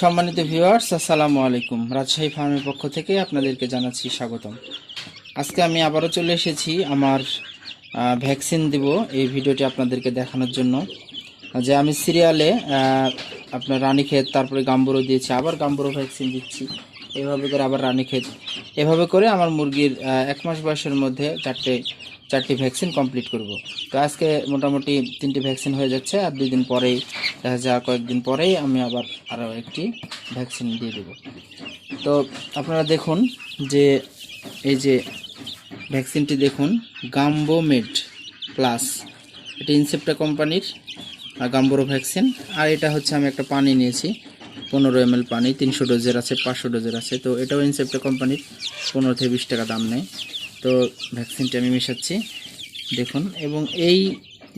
সম্মানিত ভিউয়ার্স, আসসালামু আলাইকুম। রাজশাহী ফার্মের পক্ষ থেকে আপনাদেরকে জানাচ্ছি স্বাগতম। আজকে আমি আবারও চলে এসেছি, আমার ভ্যাকসিন দিব এই ভিডিওটি আপনাদেরকে দেখানোর জন্য। যে আমি সিরিয়ালে আপনার রানীক্ষেত, তারপরে গাম্বুরো দিয়েছি, আবার গাম্বুরো ভ্যাকসিন দিচ্ছি। এভাবে করে আবার রানীক্ষেত। এভাবে করে আমার মুরগির এক মাস বয়সের মধ্যে চারটে চারটি ভ্যাকসিন কমপ্লিট করব। তো আজকে মোটামুটি তিনটি ভ্যাকসিন হয়ে যাচ্ছে, আর দুই দিন পরেই, দেখা যায় কয়েকদিন পরেই আমি আবার আরও একটি ভ্যাকসিন দিয়ে দেব। তো আপনারা দেখুন যে, এই যে ভ্যাকসিনটি দেখুন, গাম্বোমেড প্লাস। এটি ইনসেপ্টা কোম্পানির গাম্বোরো ভ্যাকসিন। আর এটা হচ্ছে আমি একটা পানি নিয়েছি, পনেরো এম পানি, তিনশো ডোজের আছে, পাঁচশো ডোজের আছে। তো এটাও ইনসেপ্টা কোম্পানির, পনেরো থেকে বিশ টাকা দাম নেয়। তো ভ্যাকসিনটি আমি মেশাচ্ছি। দেখুন, এবং এই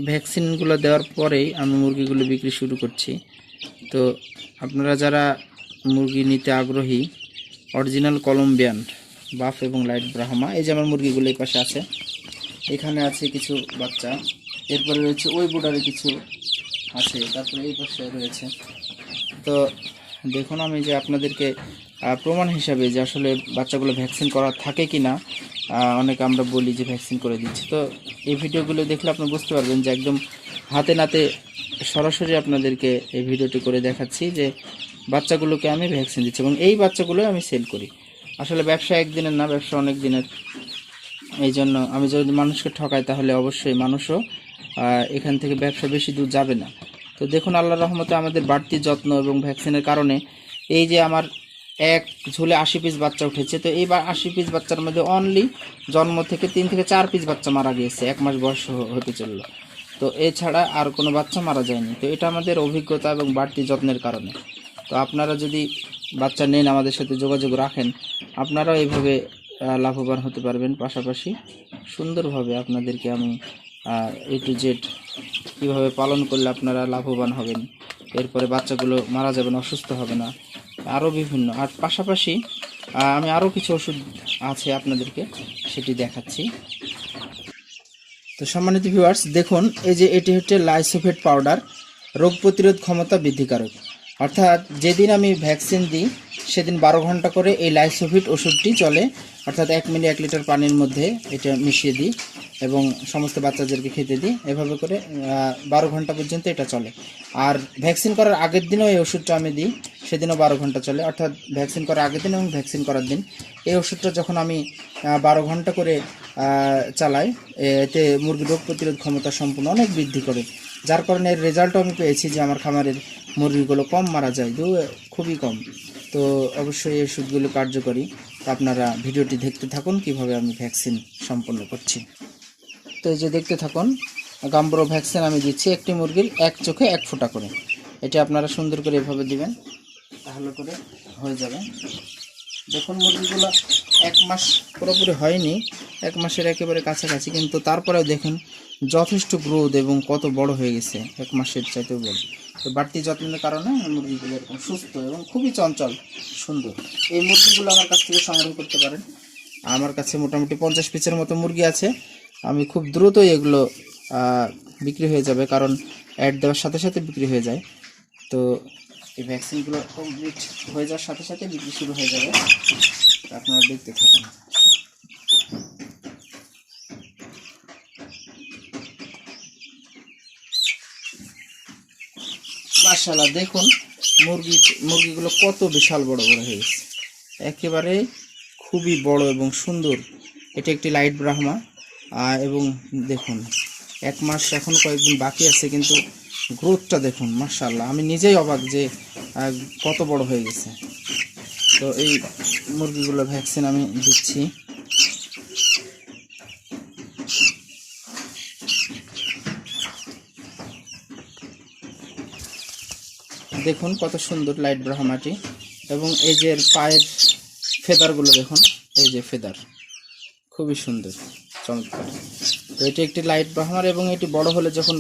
ভ্যাকসিনগুলো দেওয়ার পরেই আমি মুরগিগুলো বিক্রি শুরু করছি। তো আপনারা যারা মুরগি নিতে আগ্রহী, অরিজিনাল কলম্বিয়ান, বাফ এবং লাইট ব্রাহ্মা, এই যে আমার মুরগিগুলো এই পাশে আছে, এখানে আছে কিছু বাচ্চা, এরপরে রয়েছে ওই বুডারে কিছু আছে, তারপরে এই পাশে রয়েছে। তো দেখুন আমি যে আপনাদেরকে প্রমাণ হিসাবে যে আসলে বাচ্চাগুলো ভ্যাকসিন করা থাকে কি না অনেকে আমরা বলি যে ভ্যাকসিন করে দিচ্ছি। তো এই ভিডিওগুলো দেখলে আপনি বুঝতে পারবেন যে একদম হাতে নাতে সরাসরি আপনাদেরকে এই ভিডিওটি করে দেখাচ্ছি যে বাচ্চাগুলোকে আমি ভ্যাকসিন দিচ্ছি এবং এই বাচ্চাগুলো আমি সেল করি। আসলে ব্যবসা একদিনের না, ব্যবসা অনেক দিনের। এই জন্য আমি যদি মানুষকে ঠকাই তাহলে অবশ্যই মানুষও এখান থেকে ব্যবসা বেশি দূর যাবে না। তো দেখুন আল্লাহ রহমতে আমাদের বাড়তি যত্ন এবং ভ্যাকসিনের কারণে এই যে আমার এক ঝুলে আশি পিস বাচ্চা উঠেছে। তো এই আশি পিস বাচ্চার মধ্যে অনলি জন্ম থেকে তিন থেকে চার পিস বাচ্চা মারা গিয়েছে, এক মাস বয়স হতে চলল। তো এছাড়া আর কোনো বাচ্চা মারা যায়নি। তো এটা আমাদের অভিজ্ঞতা এবং বাড়তি যত্নের কারণে। তো আপনারা যদি বাচ্চা নেন আমাদের সাথে যোগাযোগ রাখেন, আপনারাও এইভাবে লাভবান হতে পারবেন। পাশাপাশি সুন্দরভাবে আপনাদেরকে আমি এ টু জেড কীভাবে পালন করলে আপনারা লাভবান হবেন, এরপরে বাচ্চাগুলো মারা যাবেন অসুস্থ হবে না আরও বিভিন্ন। আর পাশাপাশি আমি আরও কিছু ওষুধ আছে আপনাদেরকে, সেটি দেখাচ্ছি। তো সম্মানিত ভিউয়ার্স দেখুন, এই যে এটি হচ্ছে লাইসোফেট পাউডার, রোগ প্রতিরোধ ক্ষমতা বৃদ্ধিকারক। অর্থাৎ যেদিন আমি ভ্যাকসিন দিই, সেদিন বারো ঘণ্টা করে এই লাইসোফিট ওষুধটি চলে। অর্থাৎ এক মিলি, এক লিটার পানির মধ্যে এটা মিশিয়ে দিই এবং সমস্ত বাচ্চাদেরকে খেতে দিই। এভাবে করে বারো ঘণ্টা পর্যন্ত এটা চলে। আর ভ্যাকসিন করার আগের দিনও এই ওষুধটা আমি দিই। সেদিনও বারো ঘণ্টা চলে। অর্থাৎ ভ্যাকসিন করার আগের দিন এবং ভ্যাকসিন করার দিন। এই ওষুধটা যখন আমি বারো ঘণ্টা করে চালাই, এতে মুরগির রোগ প্রতিরোধ ক্ষমতা সম্পূর্ণ অনেক বৃদ্ধি করে। যার কারণে এর রেজাল্টও আমি পেয়েছি যে আমার খামারের মুরগিগুলো কম মারা যায় দু খুবই কম। তো অবশ্যই এই ওষুধগুলো কার্যকরী। আপনারা ভিডিওটি দেখতে থাকুন, কীভাবে আমি ভ্যাকসিন সম্পন্ন করছি। তো এই যে দেখতে থাকুন, গাম্বরো ভ্যাকসিন আমি দিচ্ছি একটি মুরগির এক চোখে এক ফোঁটা করে। এটা আপনারা সুন্দর করে এভাবে দিবেন। তাহলে করে হয়ে যাবে। দেখুন মুরগিগুলো এক মাস পুরোপুরি হয়নি, এক মাসের একেবারে কাছাকাছি, কিন্তু তারপরেও দেখুন যথেষ্ট গ্রোথ এবং কত বড় হয়ে গেছে এক মাসের চাইতেও বড়। তো বাড়তি যত্নের কারণে মুরগিগুলো এরকম সুস্থ এবং খুবই চঞ্চল, সুন্দর। এই মুরগিগুলো আমার কাছ থেকে সংগ্রহ করতে পারেন। আমার কাছে মোটামুটি পঞ্চাশ পিসের মতো মুরগি আছে। আমি খুব দ্রুতই এগুলো বিক্রি হয়ে যাবে, কারণ অ্যাড দেওয়ার সাথে সাথে বিক্রি হয়ে যায়। তো এই ভ্যাকসিনগুলো কমপ্লিট হয়ে যাওয়ার সাথে সাথে বিক্রি শুরু হয়ে যাবে। আপনারা দেখতে থাকুন। মাশাল্লাহ দেখুন, মুরগি, মুরগিগুলো কত বিশাল বড় বড় হয়ে গেছে। একেবারে খুবই বড় এবং সুন্দর। এটা একটি লাইট ব্রাহ্মা এবং দেখুন, এক মাস এখন কয়েকদিন বাকি আছে, কিন্তু গ্রোথটা দেখুন মাশাল্লাহ আমি নিজেই অবাক যে কত বড় হয়ে গেছে। তো এই মুরগিগুলো ভ্যাকসিন আমি দিচ্ছি। দেখুন কত সুন্দর লাইট ব্রাহ্মাটি এবং এই যে পায়ের ফেদারগুলো দেখুন, এই যে ফেদার খুবই সুন্দর, চমৎকার। তো এটি একটি লাইট ব্রাহ্মার এবং এটি বড় হলে যখন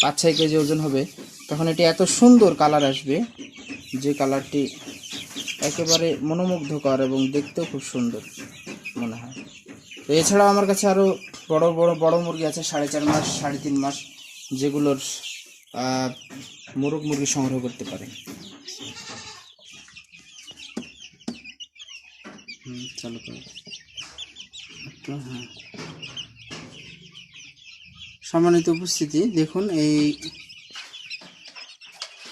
পাঁচ ছয় কেজি ওজন হবে তখন এটি এত সুন্দর কালার আসবে যে কালারটি একেবারে মনোমুগ্ধকর এবং দেখতেও খুব সুন্দর মনে হয়। তো এছাড়াও আমার কাছে আরও বড় বড় বড় মুরগি আছে সাড়ে চার মাস সাড়ে তিন মাস যেগুলোর মোরগ মুরগি সংগ্রহ করতে পারে। চালু হ্যাঁ সম্মানিত উপস্থিতি, দেখুন এই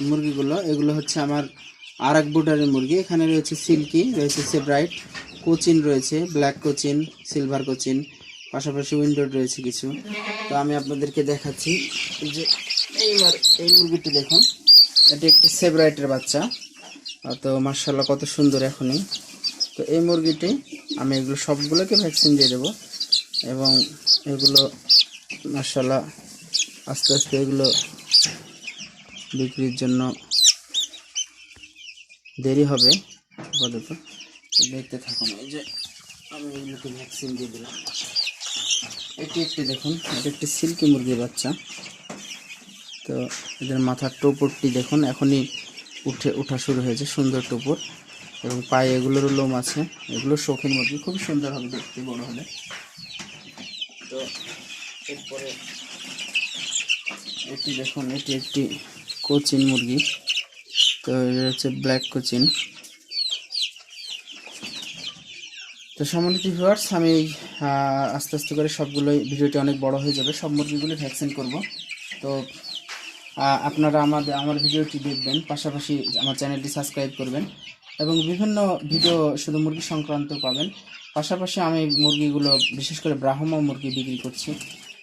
মুরগিগুলো, এগুলো হচ্ছে আমার আর এক বুটারের মুরগি। এখানে রয়েছে সিল্কি, রয়েছে সেব্রাইট, কোচিন রয়েছে, ব্ল্যাক কোচিন, সিলভার কোচিন, পাশাপাশি উইন্ডোড রয়েছে কিছু। তো আমি আপনাদেরকে দেখাচ্ছি যে এইবার এই মুরগিটি দেখুন, এটি একটি সেব্রাইটের বাচ্চা। তো মার্শাল্লাহ কত সুন্দর এখনই। তো এই মুরগিটি, আমি এগুলো সবগুলোকে ভ্যাকসিন দিয়ে দেবো এবং এগুলো মার্শাল্লাহ আস্তে আস্তে এগুলো বিক্রির জন্য দেরি হবে আপাতত। দেখতে থাকুন, এই যে আমি এগুলোকে ভ্যাকসিন দিয়ে দিলাম। এটি একটি দেখুন, এটা একটি সিল্কি মুরগির বাচ্চা। তো এদের মাথার টোপরটি দেখুন, এখনই উঠে ওঠা শুরু হয়েছে, সুন্দর টোপর। এবং পায়ে এগুলোরও লোম আছে, এগুলো শৌখিন মুরগি খুব সুন্দর হবে দেখতে বড় হলে। তো এরপরে এটি দেখুন, এটি একটি কোচিন মুরগি। তো এটা হচ্ছে ব্ল্যাক কোচিন। তো সম্মানিত ভিউয়ার্স, আমি আস্তে আস্তে করে সবগুলোই, ভিডিওটি অনেক বড় হয়ে যাবে। সব মুরগিগুলো ভ্যাকসিন করব। তো আপনারা আমাদের আমার ভিডিওটি দেখবেন, পাশাপাশি আমার চ্যানেলটি সাবস্ক্রাইব করবেন এবং বিভিন্ন ভিডিও শুধু মুরগি সংক্রান্ত পাবেন। পাশাপাশি আমি মুরগিগুলো, বিশেষ করে ব্রাহ্মা মুরগি বিক্রি করছি।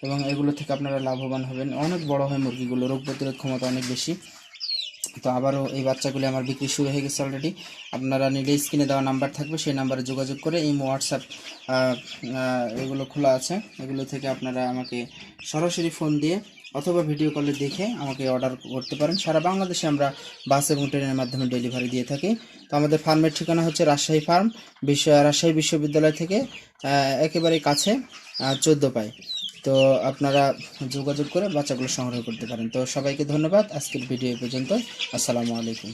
এবং এগুলো থেকে আপনারা লাভবান হবেন। অনেক বড় হয় মুরগিগুলো, রোগ প্রতিরোধ ক্ষমতা অনেক বেশি। তো আবারও এই বাচ্চাগুলি আমার বিক্রি শুরু হয়ে গেছে অলরেডি আপনারা নিলে স্ক্রিনে দেওয়া নাম্বার থাকবে, সেই নাম্বারে যোগাযোগ করে এই হোয়াটসঅ্যাপ এগুলো খোলা আছে। এগুলো থেকে আপনারা আমাকে সরাসরি ফোন দিয়ে অথবা ভিডিও কলে দেখে আমাকে অর্ডার করতে পারেন। সারা বাংলাদেশে আমরা বাস এবং ট্রেনের মাধ্যমে ডেলিভারি দিয়ে থাকি। তো আমাদের ফার্মের ঠিকানা হচ্ছে রাজশাহী ফার্ম বিশ্ব রাজশাহী বিশ্ববিদ্যালয় থেকে একেবারে কাছে চোদ্দ পায় তো আপনারা যোগাযোগ করে বাচ্চাগুলো সংগ্রহ করতে পারেন। তো সবাইকে ধন্যবাদ। আজকের ভিডিও পর্যন্ত আসসালামু আলাইকুম।